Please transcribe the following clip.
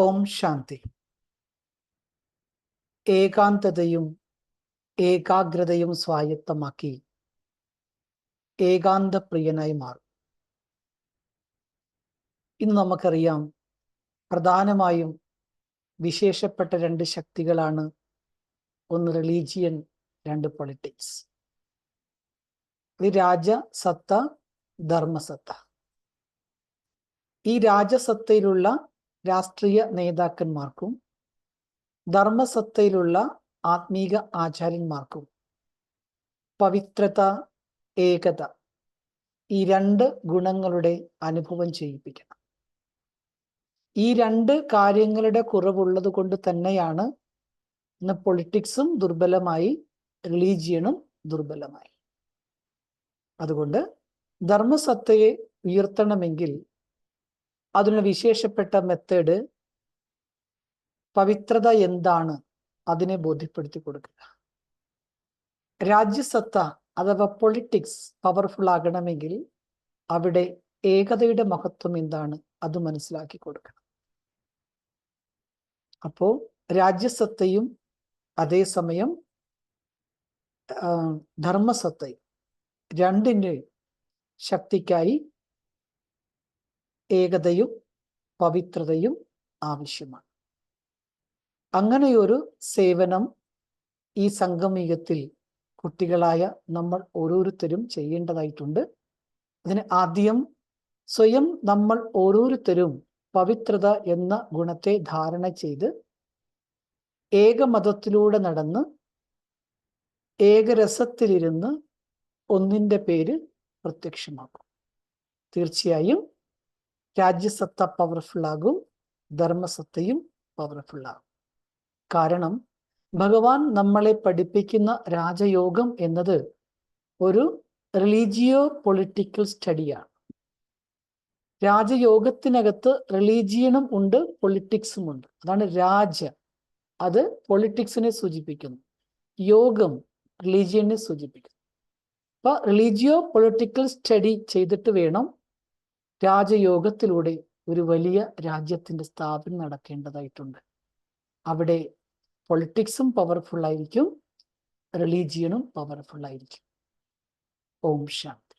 ഓം ശാന്തി. ഏകാന്തതയും ഏകാഗ്രതയും സ്വായത്തമാക്കി ഏകാന്തപ്രിയനായി മാറും. ഇന്ന് നമുക്കറിയാം പ്രധാനമായും വിശേഷപ്പെട്ട രണ്ട് ശക്തികളാണ് ഒന്ന് റിലീജിയൻ രണ്ട് പൊളിറ്റിക്സ് ഇത് രാജസത്ത ധർമ്മസത്ത ഈ രാജസത്തയിലുള്ള രാഷ്ട്രീയ നേതാക്കന്മാർക്കും ധർമ്മസത്തയിലുള്ള ആത്മീക ആചാര്യന്മാർക്കും. പവിത്രത ഏകത ഈ രണ്ട് ഗുണങ്ങളുടെ അനുഭവം ചെയ്യിപ്പിക്കണം. ഈ രണ്ട് കാര്യങ്ങളുടെ കുറവുള്ളത് കൊണ്ട് തന്നെയാണ് ഇന്ന് പൊളിറ്റിക്സും ദുർബലമായി റിലീജിയനും ദുർബലമായി. അതുകൊണ്ട് ധർമ്മസത്തയെ ഉയർത്തണമെങ്കിൽ അതിന് വിശേഷപ്പെട്ട മെത്തേഡ് പവിത്രത എന്താണ് അതിനെ ബോധ്യപ്പെടുത്തി കൊടുക്കുക. രാജ്യസത്ത അഥവാ പൊളിറ്റിക്സ് പവർഫുൾ ആകണമെങ്കിൽ അവിടെ ഏകതയുടെ മഹത്വം എന്താണ് അത് മനസ്സിലാക്കി കൊടുക്കണം. അപ്പോ രാജ്യസത്തയും അതേസമയം ധർമ്മസത്തയും രണ്ടിന്റെ ശക്തിക്കായി ഏകതയും പവിത്രതയും ആവശ്യമാണ്. അങ്ങനെയൊരു സേവനം ഈ സംഗമീയത്തിൽ കുട്ടികളായ നമ്മൾ ഓരോരുത്തരും ചെയ്യേണ്ടതായിട്ടുണ്ട്. അതിന് ആദ്യം സ്വയം നമ്മൾ ഓരോരുത്തരും പവിത്രത എന്ന ഗുണത്തെ ധാരണ ചെയ്ത് ഏകമതത്തിലൂടെ നടന്ന് ഏകരസത്തിലിരുന്ന് ഒന്നിന്റെ പേര് പ്രത്യക്ഷമാക്കും. തീർച്ചയായും രാജ്യസത്ത പവർഫുൾ ആകും ധർമ്മസത്തയും പവർഫുൾ ആകും. കാരണം ഭഗവാൻ നമ്മളെ പഠിപ്പിക്കുന്ന രാജയോഗം എന്നത് ഒരു റിലീജിയോ പൊളിറ്റിക്കൽ സ്റ്റഡിയാണ് രാജയോഗത്തിനകത്ത് റിലീജിയനും ഉണ്ട് പൊളിറ്റിക്സും ഉണ്ട്. അതാണ് രാജ അത് പൊളിറ്റിക്സിനെ സൂചിപ്പിക്കുന്നു. യോഗം റിലീജിയനെ സൂചിപ്പിക്കുന്നു. അപ്പൊ റിലീജിയോ പൊളിറ്റിക്കൽ സ്റ്റഡി ചെയ്തിട്ട് വേണം രാജയോഗത്തിലൂടെ ഒരു വലിയ രാജ്യത്തിന്റെ സ്ഥാപനം നടക്കേണ്ടതായിട്ടുണ്ട്. അവിടെ പൊളിറ്റിക്സും പവർഫുൾ ആയിരിക്കും റിലീജിയനും പവർഫുൾ ആയിരിക്കും. ഓം ശാന്തി